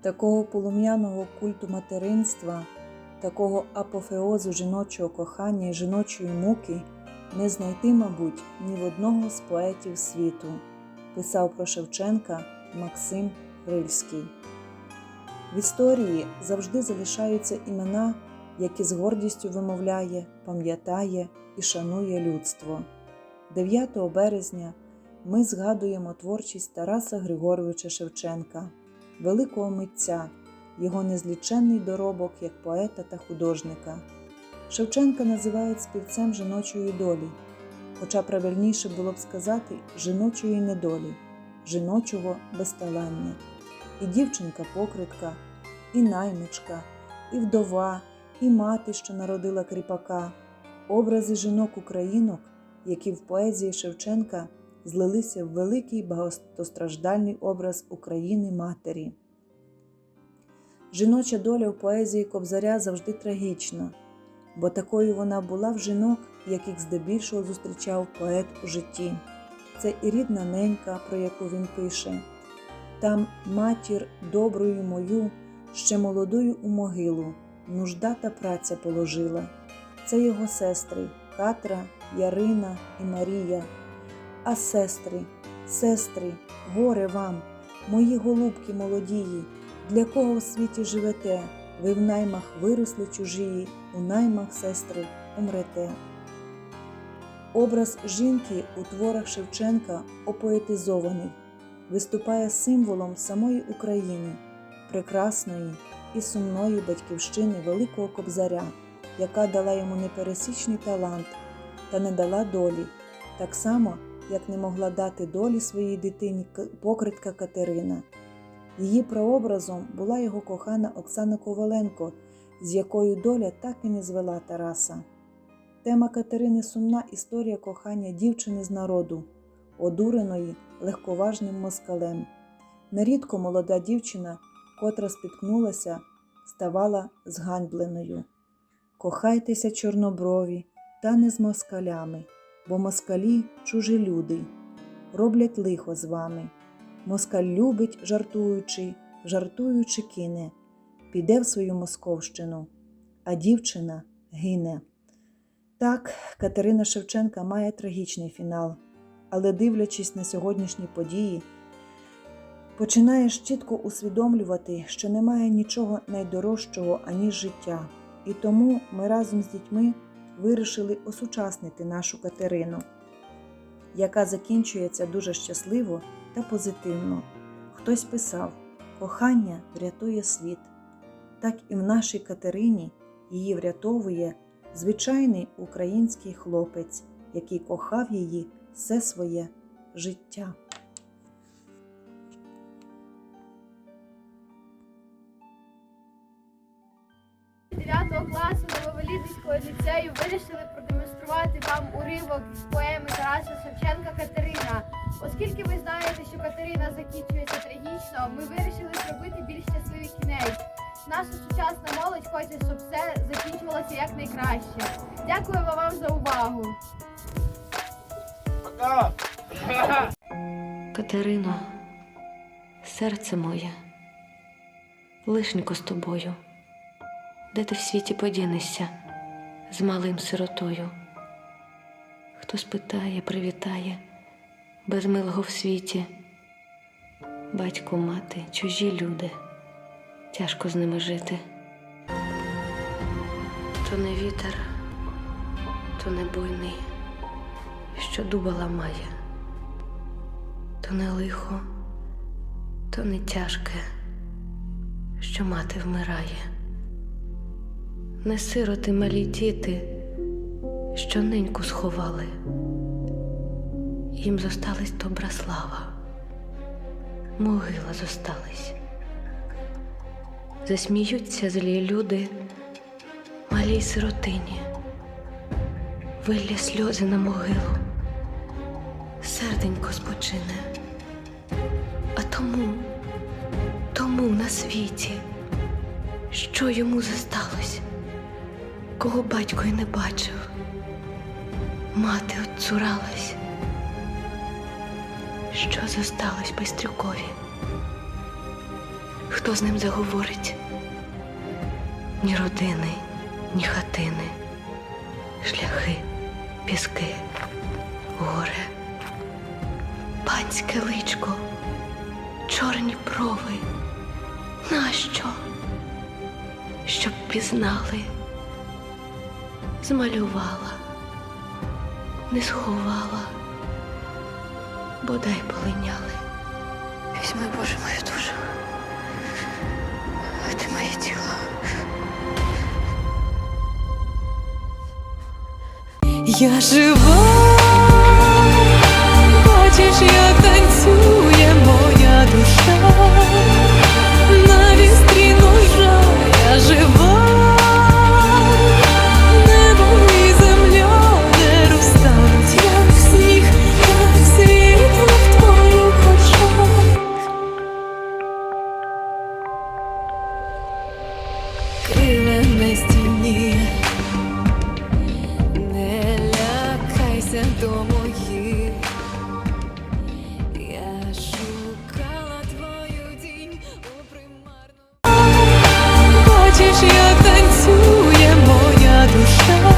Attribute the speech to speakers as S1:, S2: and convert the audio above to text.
S1: Такого полум'яного культу материнства, такого апофеозу жіночого кохання і жіночої муки не знайти, мабуть, ні в одного з поетів світу, писав про Шевченка Максим Рильський. В історії завжди залишаються імена, які з гордістю вимовляє, пам'ятає і шанує людство. 9 березня ми згадуємо творчість Тараса Григоровича Шевченка, великого митця, його незліченний доробок як поета та художника. Шевченка називають співцем жіночої долі, хоча правильніше було б сказати жіночої недолі, жіночого безталання. І дівчинка-покритка, і наймичка, і вдова, і мати, що народила кріпака, образи жінок-українок, які в поезії Шевченка злилися в великий багатостраждальний образ України Матері. Жіноча доля в поезії Кобзаря завжди трагічна, бо такою вона була в жінок, яких здебільшого зустрічав поет у житті. Це і рідна ненька, про яку він пише. Там матір доброю мою, ще молодою у могилу, нужда та праця положила. Це його сестри Катра, Ярина і Марія. А сестри, сестри, горе вам, мої голубки молодії, для кого в світі живете? Ви в наймах виросли чужії, у наймах, сестри, умрете. Образ жінки у творах Шевченка опоетизований, виступає символом самої України, прекрасної і сумної батьківщини Великого Кобзаря, яка дала йому непересічний талант та не дала долі, так само, як не могла дати долі своїй дитині покритка Катерина. Її прообразом була його кохана Оксана Коваленко, з якою доля так і не звела Тараса. Тема Катерини сумна історія кохання дівчини з народу, одуреної легковажним москалем. Нерідко молода дівчина, котра спіткнулася, ставала зганьбленою. Кохайтеся, чорноброві, та не з москалями, бо москалі чужі люди, роблять лихо з вами. Москаль любить, жартуючи, жартуючи кине, піде в свою московщину, а дівчина гине. Так, Катерина Шевченка має трагічний фінал, але дивлячись на сьогоднішні події, починаєш чітко усвідомлювати, що немає нічого найдорожчого, аніж життя, і тому ми разом з дітьми вирішили осучаснити нашу Катерину, яка закінчується дуже щасливо та позитивно. Хтось писав: кохання врятує світ. Так і в нашій Катерині її врятовує звичайний український хлопець, який кохав її все своє життя.
S2: Дев'ятого класу Нововелітинського ліцею вирішили продемонструвати вам уривок з поеми Тараса Шевченка Катерина. Оскільки ви знаєте, що Катерина закінчується трагічно, ми вирішили зробити більш щасливий кінець. Наша сучасна молодь хоче, щоб все закінчувалося якнайкраще. Дякуємо вам за увагу.
S3: Пока!
S4: Катерино, серце моє, лишенько з тобою, де ти в світі подінешся з малим сиротою? Хто спитає, привітає, без милого в світі, батько, мати, чужі люди, тяжко з ними жити. То не вітер, то не буйний, що дуба ламає то не лихо, то не тяжке, що мати вмирає. Не сироти малі діти, що неньку сховали, їм зосталась добра слава, могила зосталась. Засміються злі люди, малій сиротині, вилля сльози на могилу. Серденько спочине. А тому, тому на світі, що йому зосталось, кого батько й не бачив, мати отцуралась, що зосталось Байстрюкові,
S5: хто з ним заговорить. Ні родини, ні хатини, шляхи, піски, горе, панське личко, чорні брови. Нащо? Щоб пізнали, змалювала, не сховала, бодай полиняли. Візьми, Боже, мою душу, ти моє тіло.
S4: Я жива, бачиш, як танцює моя душа, на стіні, не лякайся домої. Я шукала твою дінь у примарно. Хочеш, я танцює моя душа.